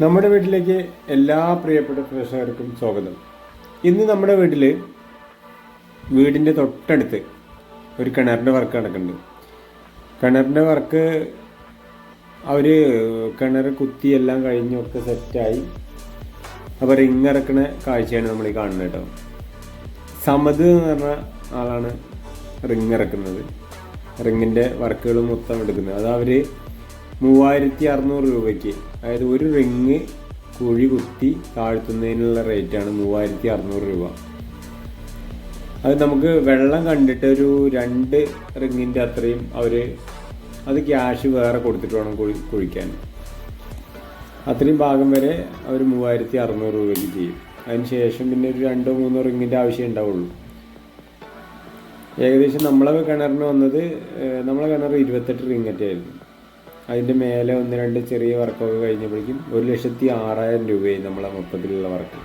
നമ്മുടെ വീട്ടിലേക്ക് എല്ലാ പ്രിയപ്പെട്ട പ്രേക്ഷകർക്കും സ്വാഗതം. ഇന്ന് നമ്മുടെ വീട്ടിൽ വീടിന്റെ തൊട്ടടുത്ത് ഒരു കിണറിന്റെ വർക്ക് നടക്കുന്നുണ്ട്. കിണറിന്റെ വർക്ക് അവർ കിണർ കുത്തി എല്ലാം കഴിഞ്ഞൊക്കെ സെറ്റായി അപ്പോൾ റിങ് കാഴ്ചയാണ് നമ്മൾ ഈ കാണുന്നത് കേട്ടോ. സമത് എന്ന് പറഞ്ഞ ആളാണ് റിങ് ഇറക്കുന്നത്. റിങ്ങിന്റെ വർക്കുകൾ മൊത്തം എടുക്കുന്നത്. അത് അവർ മൂവായിരത്തി അറുന്നൂറ് രൂപയ്ക്ക്. അതായത് ഒരു റിങ് കുഴി കുത്തി താഴ്ത്തുന്നതിനുള്ള റേറ്റാണ് മൂവായിരത്തി അറുന്നൂറ് രൂപ. അത് നമുക്ക് വെള്ളം കണ്ടിട്ട് ഒരു രണ്ട് റിങ്ങിന്റെ അത്രയും അവർ അത് ക്യാഷ് വേറെ കൊടുത്തിട്ട് വേണം കുഴി കുഴിക്കാൻ. അത്രയും ഭാഗം വരെ അവർ മൂവായിരത്തി അറുന്നൂറ് രൂപയ്ക്ക് ചെയ്യും. അതിന് ശേഷം പിന്നെ ഒരു രണ്ടോ മൂന്നോ റിങ്ങിന്റെ ആവശ്യം ഉണ്ടാവുള്ളൂ. ഏകദേശം നമ്മളെ കിണറിന് വന്നത് നമ്മളെ കിണർ ഇരുപത്തെട്ട് റിങ്ങറ്റ് ആയിരുന്നു. അതിന്റെ മേലെ ഒന്ന് രണ്ട് ചെറിയ വർക്കൊക്കെ കഴിഞ്ഞപ്പോഴേക്കും ഒരു ലക്ഷത്തി ആറായിരം രൂപയായി നമ്മളെ മൊത്തത്തിലുള്ള വർക്ക്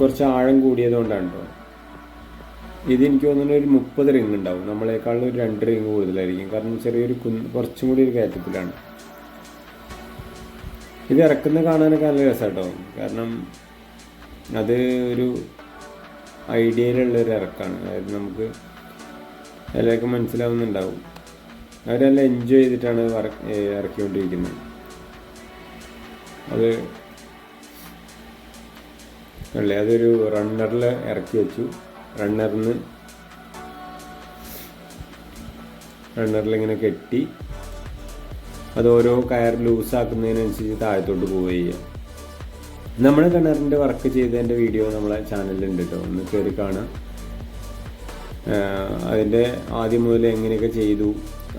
കുറച്ച് ആഴം കൂടിയതുകൊണ്ടാണ് കേട്ടോ ഇത് എനിക്ക് തോന്നുന്നു ഒരു മുപ്പത് റിങ് ഉണ്ടാവും. നമ്മളെക്കാളും ഒരു രണ്ട് റിങ് കൂടുതലായിരിക്കും. കാരണം ചെറിയൊരു കുന്ന് കുറച്ചും കൂടി ഒരു കയറ്റത്തിലാണ്. ഇത് ഇറക്കുന്ന കാണാനൊക്കെ നല്ല രസമാട്ടോ കാരണം അത് ഒരു ഐഡിയയിലുള്ള ഒരു ഇറക്കാണ്. അതായത് നമുക്ക് എല്ലാവർക്കും മനസ്സിലാവുന്നുണ്ടാവും. അവരെല്ലാം എൻജോയ് ചെയ്തിട്ടാണ് ഇറക്കിക്കൊണ്ടിരിക്കുന്നത്. അത് അല്ലേ? അതൊരു റണ്ണറിൽ ഇറക്കി വെച്ചു. റണ്ണറിന് റണ്ണറിൽ ഇങ്ങനെ കെട്ടി അത് ഓരോ കയർ ലൂസാക്കുന്നതിനനുസരിച്ച് താഴത്തോട്ട് പോവുക ചെയ്യുക നമ്മുടെ കിണറിന്റെ വർക്ക് ചെയ്തതിന്റെ വീഡിയോ നമ്മളെ ചാനലിലുണ്ട് കേട്ടോ ഒന്ന് കയറി കാണാം. അതിന്റെ ആദ്യം മുതൽ എങ്ങനെയൊക്കെ ചെയ്തു?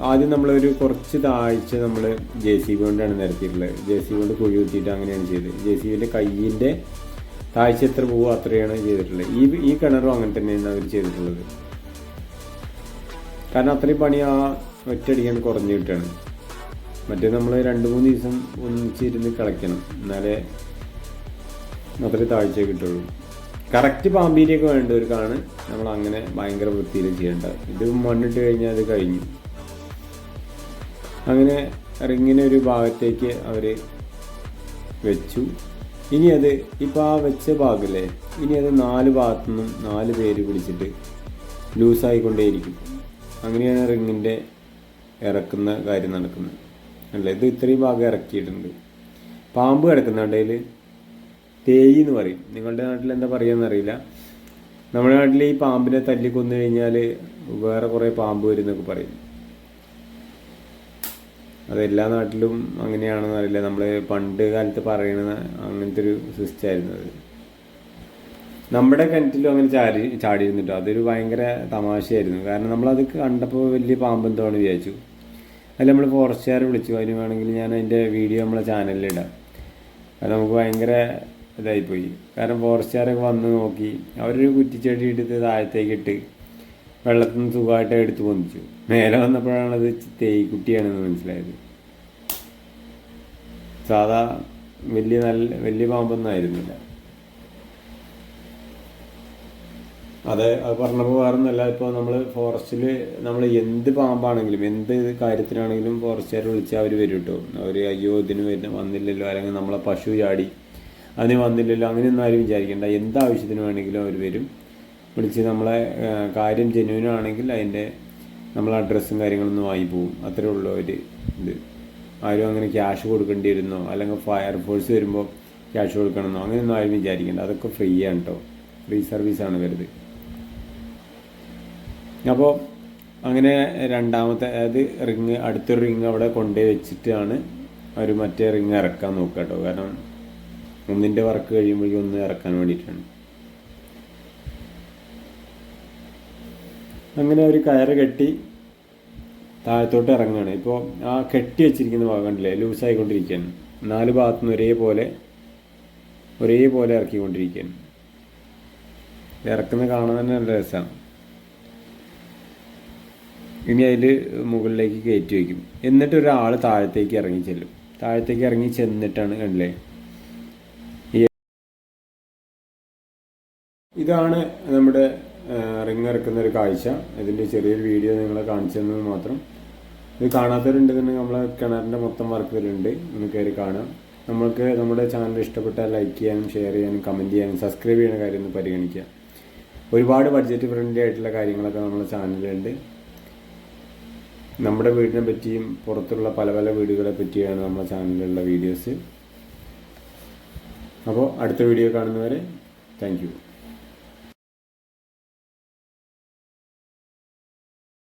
ആദ്യം നമ്മളൊരു കുറച്ച് താഴ്ച നമ്മൾ ജെ സി ബി കൊണ്ടാണ് നിരത്തിയിട്ടുള്ളത്. ജെ സി ബി കൊണ്ട് കുഴി കുത്തിയിട്ട് അങ്ങനെയാണ് ചെയ്തത്. ജെ സി ബിന്റെ കയ്യിന്റെ താഴ്ച എത്ര പോവുക അത്രയാണ് ചെയ്തിട്ടുള്ളത്. ഈ ഈ കിണറും അങ്ങനെ തന്നെയാണ് അവർ ചെയ്തിട്ടുള്ളത്. കാരണം അത്രയും പണി ആ ഒറ്റയടിക്കാൻ കുറഞ്ഞു കിട്ടുകയാണ്. മറ്റേ നമ്മൾ രണ്ട് മൂന്ന് ദിവസം ഒന്നിച്ചിരുന്ന് കളിക്കണം എന്നാലേ അത്രയും താഴ്ച കിട്ടുള്ളൂ. കറക്റ്റ് പാമ്പീരിയൊക്കെ വേണ്ടവർക്കാണ് നമ്മൾ അങ്ങനെ ഭയങ്കര വൃത്തിയിൽ ചെയ്യേണ്ടത്. ഇത് മണ്ണിട്ട് കഴിഞ്ഞാൽ അത് കഴിഞ്ഞു. അങ്ങനെ റിങ്ങിനെ ഒരു ഭാഗത്തേക്ക് അവർ വെച്ചു. ഇനി അത് ഇപ്പോൾ ആ വെച്ച ഭാഗമല്ലേ ഇനി അത് നാല് ഭാഗത്തു നിന്നും നാല് പേര് പിടിച്ചിട്ട് ലൂസായിക്കൊണ്ടേയിരിക്കും. അങ്ങനെയാണ് റിങ്ങിന്റെ ഇറക്കുന്ന കാര്യം നടക്കുന്നത്. അല്ല? ഇത് ഇത്രയും ഭാഗം ഇറക്കിയിട്ടുണ്ട്. പാമ്പ് കിടക്കുന്നുണ്ടെങ്കിൽ തേയി എന്ന് പറയും. നിങ്ങളുടെ നാട്ടിൽ എന്താ പറയുക അറിയില്ല. നമ്മുടെ നാട്ടിൽ ഈ പാമ്പിനെ തല്ലിക്കൊന്നു കഴിഞ്ഞാൽ വേറെ കുറേ പാമ്പ് വരും എന്നൊക്കെ പറയും. അത് എല്ലാ നാട്ടിലും അങ്ങനെയാണെന്ന് അറിയില്ല. നമ്മൾ പണ്ട് കാലത്ത് പറയണ അങ്ങനത്തെ ഒരു സിസ്റ്റായിരുന്നത് നമ്മുടെ കിണറ്റിലും അങ്ങനെ ചാടി ചാടിയിരുന്നിട്ടോ? അതൊരു ഭയങ്കര തമാശയായിരുന്നു. കാരണം നമ്മളത് കണ്ടപ്പോൾ വലിയ പാമ്പെന്തോന്ന് വിചാരിച്ചു. അതിൽ നമ്മൾ ഫോറസ്റ്റുകാർ വിളിച്ചു. അതിന് വേണമെങ്കിൽ ഞാൻ അതിന്റെ വീഡിയോ നമ്മളെ ചാനലിലിടാം അത് നമുക്ക് ഭയങ്കര ഇതായിപ്പോയി. കാരണം ഫോറസ്റ്റുകാരൊക്കെ വന്ന് നോക്കി. അവരൊരു കുറ്റിച്ചെടി എടുത്ത് താഴത്തേക്ക് ഇട്ട് വെള്ളത്തിൽ നിന്ന് സുഖമായിട്ട് എടുത്ത് പൊന്നിച്ചു നേരെ വന്നപ്പോഴാണ് അത് തേയ്ക്കുട്ടിയാണെന്ന് മനസ്സിലായത്. സാധാ വലിയ നല്ല വലിയ പാമ്പൊന്നും ആയിരുന്നില്ല. അതെ അത് പറഞ്ഞപ്പോൾ വേറെ ഒന്നല്ല ഇപ്പോൾ നമ്മൾ ഫോറസ്റ്റിൽ നമ്മൾ എന്ത് പാമ്പാണെങ്കിലും എന്ത് കാര്യത്തിനാണെങ്കിലും ഫോറസ്റ്റുകാർ വിളിച്ചാൽ അവർ വരും കേട്ടോ അവർ അയ്യോ ഇതിന് വരുന്ന വന്നില്ലല്ലോ അല്ലെങ്കിൽ നമ്മളെ പശു ചാടി അതിന് വന്നില്ലല്ലോ അങ്ങനെയൊന്നും ആരും വിചാരിക്കേണ്ട. എന്താവശ്യത്തിന് വേണമെങ്കിലും അവർ വരും. വിളിച്ച് നമ്മളെ കാര്യം ജെന്യൂനാണെങ്കിൽ അതിന്റെ നമ്മൾ അഡ്രസ്സും കാര്യങ്ങളൊന്നും വാങ്ങി പോകും അത്രേ ഉള്ളൂ അവർ ഇത്. ആരും അങ്ങനെ ക്യാഷ് കൊടുക്കേണ്ടി വരുന്നോ അല്ലെങ്കിൽ ഫയർഫോഴ്സ് വരുമ്പോൾ ക്യാഷ് കൊടുക്കണമെന്നോ? അങ്ങനെയൊന്നും ആരും വിചാരിക്കേണ്ട. അതൊക്കെ ഫ്രീ ആണ് കേട്ടോ ഫ്രീ സർവീസാണ് വരുത് അപ്പോൾ അങ്ങനെ രണ്ടാമത്തെ അതായത് റിങ് അടുത്തൊരു റിങ് അവിടെ കൊണ്ടുപോയി വെച്ചിട്ടാണ് അവർ മറ്റേ റിങ് ഇറക്കാൻ നോക്കുക കേട്ടോ കാരണം ഒന്നിന്റെ വർക്ക് കഴിയുമ്പോഴേക്കും ഒന്ന് ഇറക്കാൻ വേണ്ടിയിട്ടാണ്. അങ്ങനെ ഒരു കയറ് കെട്ടി താഴത്തോട്ട് ഇറങ്ങുകയാണ്. ഇപ്പോൾ ആ കെട്ടി വെച്ചിരിക്കുന്ന ഭാഗം കണ്ടില്ലേ? ലൂസായിക്കൊണ്ടിരിക്കുകയാണ്. നാല് ഭാഗത്തു നിന്ന് ഒരേപോലെ ഒരേപോലെ ഇറക്കിക്കൊണ്ടിരിക്കുകയാണ്. ഇറക്കുന്ന കാണാൻ തന്നെ നല്ല രസമാണ്. ഇനി അതിൽ മുകളിലേക്ക് കയറ്റി വയ്ക്കും. എന്നിട്ട് ഒരാൾ താഴത്തേക്ക് ഇറങ്ങി ചെല്ലും. താഴത്തേക്ക് ഇറങ്ങി ചെന്നിട്ടാണ് കണ്ടില്ലേ? ഇതാണ് നമ്മുടെ റിങ് ഇറക്കുന്ന ഒരു കാഴ്ച. ഇതിന്റെ ചെറിയൊരു വീഡിയോ നിങ്ങളെ കാണിച്ചു തന്നത് മാത്രം. ഇത് കാണാത്തവരുണ്ടെന്നുണ്ടെങ്കിൽ നമ്മളെ കിണറിന്റെ മൊത്തം വർക്ക് വരുന്നുണ്ട് ഒന്ന് കയറി കാണാം. നമ്മൾക്ക് നമ്മുടെ ചാനൽ ഇഷ്ടപ്പെട്ടാൽ ലൈക്ക് ചെയ്യാനും ഷെയർ ചെയ്യാനും കമന്റ് ചെയ്യാനും സബ്സ്ക്രൈബ് ചെയ്യുന്ന കാര്യം ഒന്ന് പരിഗണിക്കുക. ഒരുപാട് ബഡ്ജറ്റ് ഫ്രണ്ട്ലി ആയിട്ടുള്ള കാര്യങ്ങളൊക്കെ നമ്മുടെ ചാനലിലുണ്ട് നമ്മുടെ വീടിനെ പറ്റിയും പുറത്തുള്ള പല പല വീടുകളെ പറ്റിയാണ് നമ്മുടെ ചാനലിലുള്ള വീഡിയോസ് അപ്പോൾ അടുത്ത വീഡിയോ കാണുന്നവരെ താങ്ക്